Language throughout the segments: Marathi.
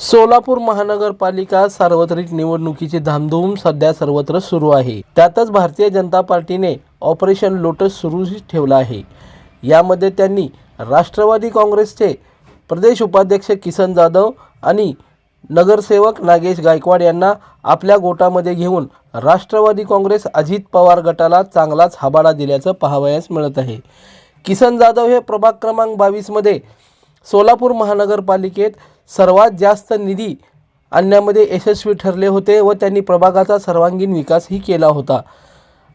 सोलापूर महानगरपालिका सार्वत्रिक निवडणुकीची धामधूम सध्या सर्वत्र सुरू आहे. त्यातच भारतीय जनता पार्टीने ऑपरेशन लोटस सुरू ठेवलं आहे. यामध्ये त्यांनी राष्ट्रवादी काँग्रेसचे प्रदेश उपाध्यक्ष किसन जाधव आणि नगरसेवक नागेश गायकवाड यांना आपल्या गोटामध्ये घेऊन राष्ट्रवादी काँग्रेस अजित पवार गटाला चांगलाच हबाडा दिल्याचं पाहावयास मिळत आहे. किसन जाधव हे प्रभाग क्रमांक बावीसमध्ये सोलापूर महानगरपालिकेत सर्वात जास्त निधी आणण्यामध्ये यशस्वी ठरले होते व त्यांनी प्रभागाचा सर्वांगीण विकासही केला होता.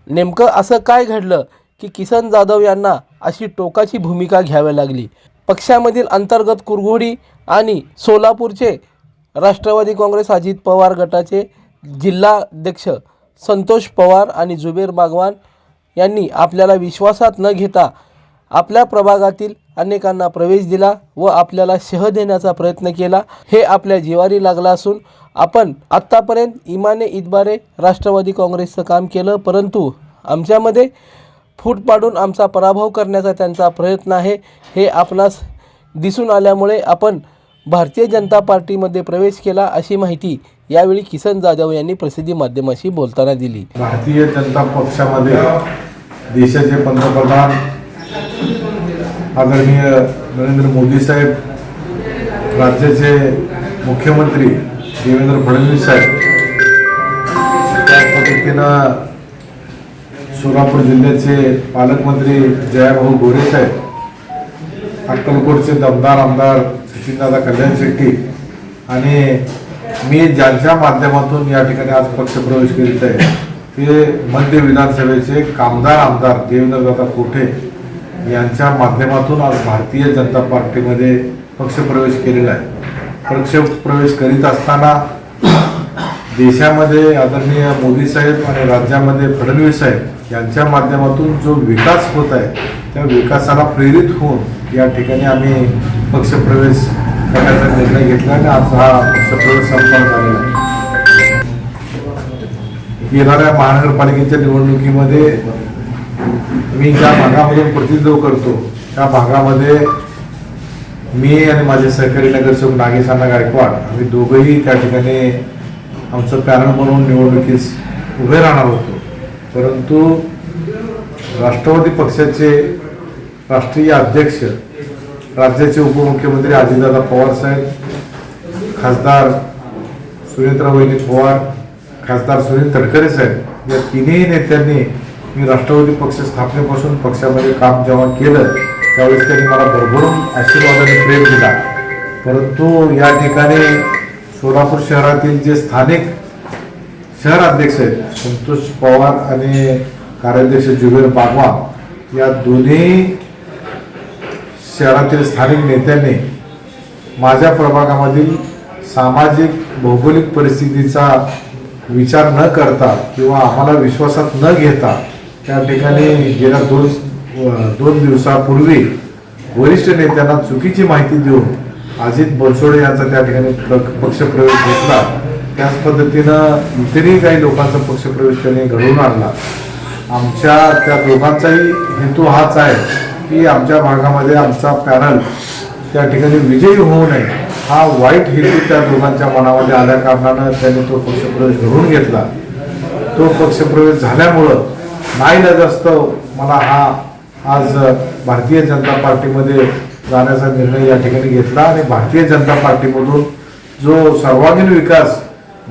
नेमकं असं काय घडलं की किसन जाधव यांना अशी टोकाची भूमिका घ्यावी लागली? पक्षामधील अंतर्गत कुरघोडी आणि सोलापूरचे राष्ट्रवादी काँग्रेस अजित पवार गटाचे जिल्हाध्यक्ष संतोष पवार आणि जुबेर बागवान यांनी आपल्याला विश्वासात न घेता आपल्या प्रभागातील अनेकांना प्रवेश दिला व आपल्याला शह देण्याचा प्रयत्न केला. हे आपल्या जिवारी लागला असून आपण आत्तापर्यंत इमाने इतबारे राष्ट्रवादी काँग्रेसचं काम केलं परंतु आमच्यामध्ये फूट पाडून आमचा पराभव करण्याचा त्यांचा प्रयत्न आहे हे आपणास दिसून आल्यामुळे आपण भारतीय जनता पार्टीमध्ये प्रवेश केला अशी माहिती यावेळी किसन जाधव यांनी प्रसिद्धी माध्यमाशी बोलताना दिली. भारतीय जनता पक्षामध्ये देशाचे पंतप्रधान आदरणीय नरेंद्र मोदी साहेब राज्याचे मुख्यमंत्री देवेंद्र फडणवीस साहेब त्या पद्धतीनं सोलापूर जिल्ह्याचे पालकमंत्री जयाभाऊ गोरे साहेब अक्कलकोटचे दमदार आमदार सचिनदादा कल्याण शेट्टी आणि मी ज्यांच्या माध्यमातून या ठिकाणी आज पक्षप्रवेश करीत आहे ते मध्य विधानसभेचे कामदार आमदार देवेंद्रदादा कोठे यांच्या माध्यमातून आज भारतीय जनता पार्टीमध्ये पक्षप्रवेश केलेला आहे. पक्षप्रवेश करीत असताना देशामध्ये आदरणीय मोदी साहेब आणि राज्यामध्ये फडणवीस साहेब यांच्या माध्यमातून जो विकास होत आहे त्या विकासाला प्रेरित होऊन या ठिकाणी आम्ही पक्षप्रवेश करण्याचा निर्णय घेतला आणि आज हा पक्षप्रवेश संपन्न झालेला आहे. येणाऱ्या महानगरपालिकेच्या निवडणुकीमध्ये मी ज्या भागामधून प्रतिनिधित्व करतो त्या भागामध्ये मी आणि माझे सहकारी नगरसेवक नागेश गायकवाड आम्ही दोघंही त्या ठिकाणी आमचं पॅनल म्हणून निवडणुकीस उभे राहणार होतो. परंतु राष्ट्रवादी पक्षाचे राष्ट्रीय अध्यक्ष राज्याचे उपमुख्यमंत्री अजितदादा पवार साहेब खासदार सुरेंद्र वहिनी पवार खासदार सुनील तटकरे साहेब या तिन्ही नेत्यांनी मी राष्ट्रवादी पक्ष स्थापनेपासून पक्षामध्ये काम जेव्हा केलं त्यावेळेस त्यांनी मला भरभरून आशीर्वादाने प्रेम दिला. परंतु या ठिकाणी सोलापूर शहरातील जे स्थानिक शहर अध्यक्ष आहेत संतोष पवार आणि कार्याध्यक्ष जुबेर बागवा या दोन्ही शहरातील स्थानिक नेत्यांनी माझ्या प्रभागामधील सामाजिक भौगोलिक परिस्थितीचा विचार न करता किंवा आम्हाला विश्वासात न घेता त्या ठिकाणी गेल्या दोन दोन दिवसापूर्वी वरिष्ठ नेत्यांना चुकीची माहिती देऊन अजित बनसोडे यांचा त्या ठिकाणी पक्षप्रवेश घेतला. त्याच पद्धतीनं इतरही काही लोकांचा पक्षप्रवेश त्यांनी घडवून आणला. आमच्या त्या दोघांचाही हेतू हाच आहे की आमच्या भागामध्ये आमचा पॅनल त्या ठिकाणी विजयी होऊ नये. हा वाईट हेतू त्या दोघांच्या मनामध्ये आल्या कारणानं त्यांनी तो पक्षप्रवेश घडवून घेतला. तो पक्षप्रवेश झाल्यामुळं नाईलाजास्तव मला हा आज भारतीय जनता पार्टीमध्ये जाण्याचा निर्णय या ठिकाणी घेतला आणि भारतीय जनता पार्टीमधून जो सर्वांगीण विकास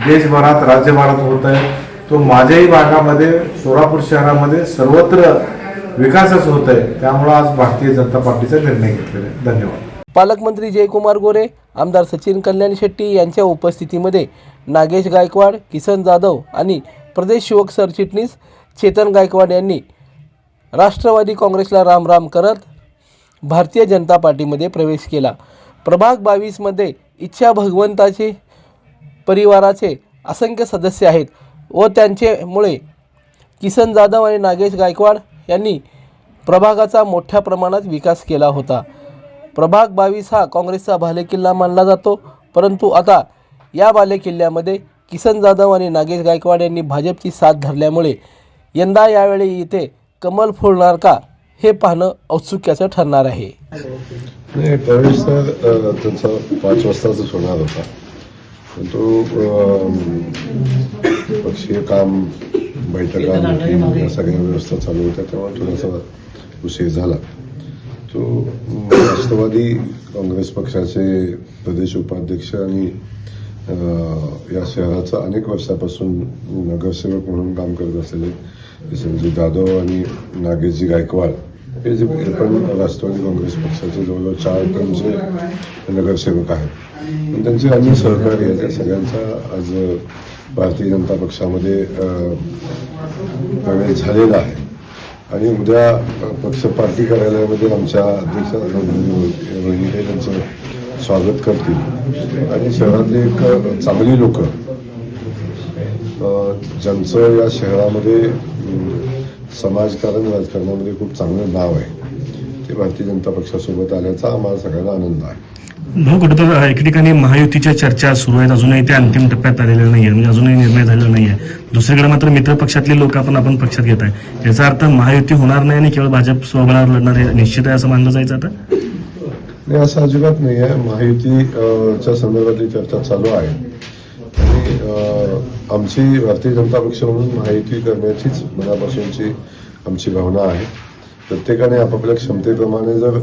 देशभरात राज्यभरात होत आहे तो माझ्याही भागामध्ये सोलापूर शहरामध्ये सर्वत्र विकासच होत आहे. त्यामुळं आज भारतीय जनता पार्टीचा निर्णय घेतलेला आहे. धन्यवाद. पालकमंत्री जयकुमार गोरे आमदार सचिन कल्याण शेट्टी यांच्या उपस्थितीमध्ये नागेश गायकवाड किसन जाधव आणि प्रदेश युवक सरचिटणीस चेतन गायकवाड यांनी राष्ट्रवादी काँग्रेसला राम राम करत भारतीय जनता पार्टीमध्ये प्रवेश केला. प्रभाग बावीसमध्ये इच्छा भगवंताचे परिवाराचे असंख्य सदस्य आहेत व त्यांच्यामुळे किसन जाधव आणि नागेश गायकवाड यांनी प्रभागाचा मोठ्या प्रमाणात विकास केला होता. प्रभाग बावीस हा काँग्रेसचा बालेकिल्ला मानला जातो परंतु आता या बालेकिल्ल्यामध्ये किसन जाधव आणि नागेश गायकवाड यांनी भाजपची साथ धरल्यामुळे यंदा यावेळी इथे कमल फुलणार का हे पाहणं औत्सुक्याचं ठरणार आहे. नाही प्रवेश तर अ, त्यांचा पाच वाजताच होणार होता. पण तो अ, पक्षीय काम बैठका meeting या सगळ्या व्यवस्था चालू होत्या तेव्हा थोडासा उशीर झाला. तो राष्ट्रवादी काँग्रेस पक्षाचे प्रदेश उपाध्यक्ष आणि या शहराचा अनेक वर्षापासून नगरसेवक म्हणून काम करत असलेले संजय जाधव आणि नागेशजी गायकवाड हे जे पण राष्ट्रवादी काँग्रेस पक्षाचे जवळजवळ चार टनचे नगरसेवक आहेत पण त्यांचे अन्य सहकारी आहेत त्या सगळ्यांचा आज भारतीय जनता पक्षामध्ये प्रवेश झालेला आहे आणि उद्या पक्ष पार्टी कार्यालयामध्ये आमच्या अध्यक्ष रोहिणी त्यांचं स्वागत करतील आणि शहरातले एक चांगली लोक ज्यांचं या शहरामध्ये समाजकारण राजकारणामध्ये खूप चांगलं नाव आहे. ते भारतीय जनता पक्षासोबत आल्याचा आम्हाला सगळ्यांना आनंद आहे. भाऊ कुठं तर एके ठिकाणी महायुतीच्या चर्चा सुरू आहेत. अजूनही ते अंतिम टप्प्यात आलेल्या नाही आहेत म्हणजे अजूनही निर्णय झालेला नाही आहे दुसरीकडे मात्र मित्र पक्षातले लोक आपण आपण पक्षात घेत आहे. याचा अर्थ महायुती होणार नाही आणि केवळ भाजप स्वबळावर लढणार आहे निश्चित आहे असं मानलं जायचं आता? नाही असं अजिबात नाही आहे महायुती अ, च्या संदर्भातली चर्चा चालू आहे. आणि आमची भारतीय जनता पक्ष म्हणून माहिती करण्याचीच मनापासूनची आमची भावना आहे. प्रत्येकाने आपापल्या क्षमतेप्रमाणे जर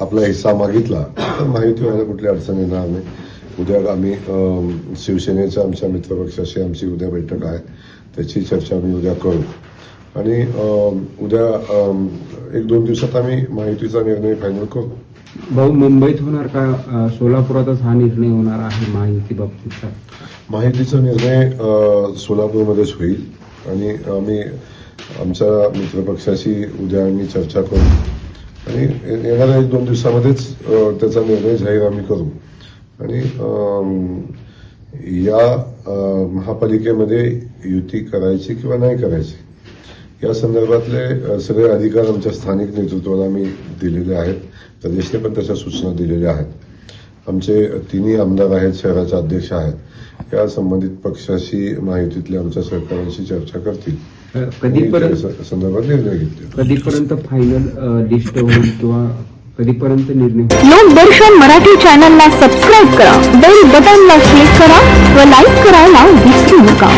आपला हिस्सा मागितला तर माहिती व्हायला कुठली अडचण येणार नाही. उद्या आम्ही शिवसेनेच्या आमच्या मित्रपक्षाशी आमची उद्या बैठक आहे. त्याची चर्चा आम्ही उद्या करू. आणि उद्या एक दोन दिवसात आम्ही माहितीचा निर्णय फायनल करू. भाऊ मुंबईत होणार का? सोलापुरातच हा निर्णय होणार आहे माहिती बाबतीतचा माहितीचा निर्णय सोलापूरमध्येच होईल. आणि आम्ही आमच्या मित्रपक्षाशी उद्या आम्ही चर्चा करू. आणि येणाऱ्या एक दोन दिवसामध्येच त्याचा निर्णय जाहीर आम्ही करू. आणि या महापालिकेमध्ये युती करायची किंवा नाही करायची या संदर्भातले सगळे अधिकार आमच्या स्थानिक नेतृत्वाला आम्ही दिलेले आहेत. प्रदेशने पण त्याच्या सूचना दिलेल्या आहेत. आमचे तिन्ही आमदार आहेत शहराचे अध्यक्ष आहेत. या संबंधित पक्षाशी माहितीतल्या आमच्या सहकाऱ्यांशी चर्चा करतील. संदर्भात निर्णय घेतील कधीपर्यंत फायनल लिस्ट होईल किंवा कधीपर्यंत निर्णय लोकदर्शन मराठी चॅनलला सबस्क्राईब करा. बेल बटनला क्लिक करा व लाईक करायला विसरू नका.